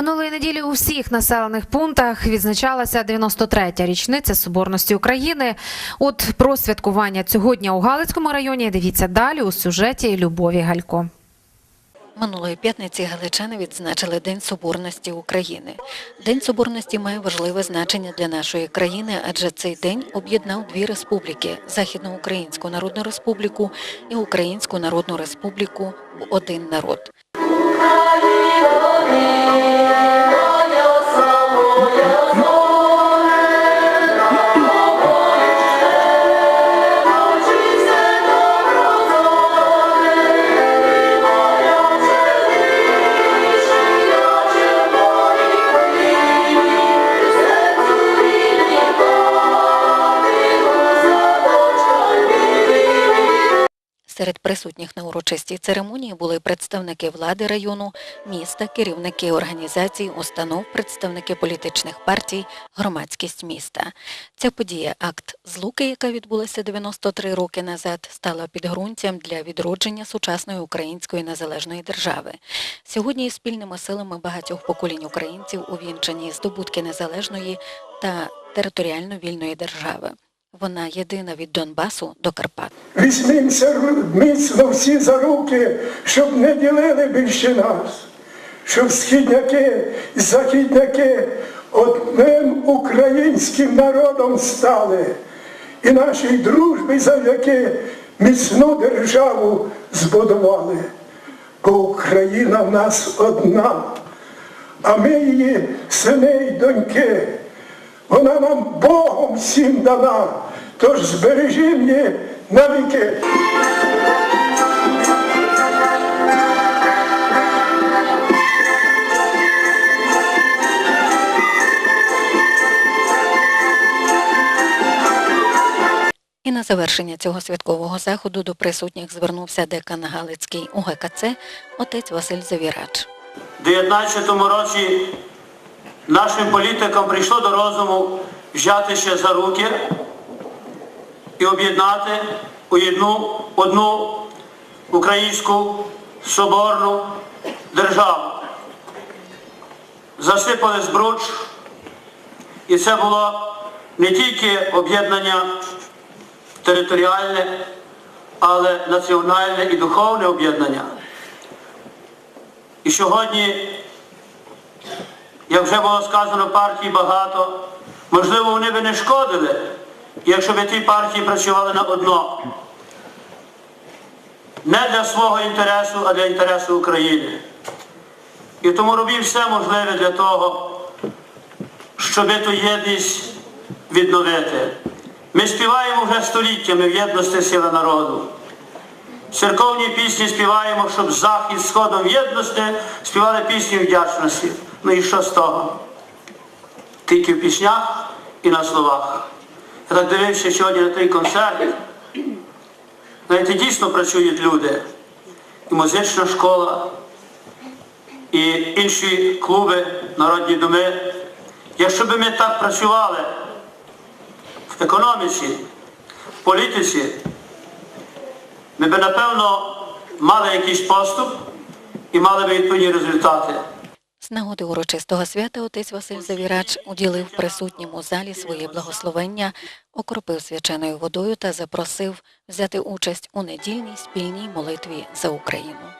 Минулої неділі у всіх населених пунктах відзначалася 93-я річниця Соборності України. От про святкування цього дня у Галицькому районі дивіться далі у сюжеті Любові Галько. Минулої п'ятниці галичани відзначили День Соборності України. День Соборності має важливе значення для нашої країни, адже цей день об'єднав дві республіки Західноукраїнську Народну Республіку і Українську Народну Республіку в один народ. Серед присутніх на урочистій церемонії були представники влади району, міста, керівники організацій, установ, представники політичних партій, громадськість міста. Ця подія, акт злуки, яка відбулася 93 роки назад, стала підґрунтям для відродження сучасної української незалежної держави. Сьогодні спільними силами багатьох поколінь українців увінчані здобутки незалежної та територіально вільної держави. Вона єдина від Донбасу до Карпат. Візьмімося міцно всі за руки, щоб не ділили більше нас, щоб східняки і західняки одним українським народом стали і нашій дружбі завдяки міцну державу збудували. Бо Україна в нас одна, а ми її сини й доньки. Вона нам Богом всім дана, тож збережімо її навіки. І на завершення цього святкового заходу до присутніх звернувся декан Галицький УГКЦ отець Василь Завірач. У 19 році нашим політикам прийшло до розуму взятися за руки і об'єднати у одну, одну українську соборну державу. Засипали збруч, і це було не тільки об'єднання територіальне, але національне і духовне об'єднання. І сьогодні, як вже було сказано, партій багато. Можливо, вони би не шкодили, якщо б ті партії працювали на одно. Не для свого інтересу, а для інтересу України. І тому робив все можливе для того, щоб ту єдність відновити. Ми співаємо вже століттями в єдності сили народу. Церковні пісні співаємо, щоб захід сходом єдності співали пісні вдячності. Ну і що з того? Тільки в піснях і на словах. Я так дивився сьогодні на той концерт. Знаєте, дійсно працюють люди. І музична школа, і інші клуби, народні доми. Якщо б ми так працювали в економіці, в політиці, ми б напевно мали якийсь поступ і мали б відповідні результати. Нагоди урочистого свята отець Василь Завірач уділив присутнім у залі своє благословення, окропив свяченою водою та запросив взяти участь у недільній спільній молитві за Україну.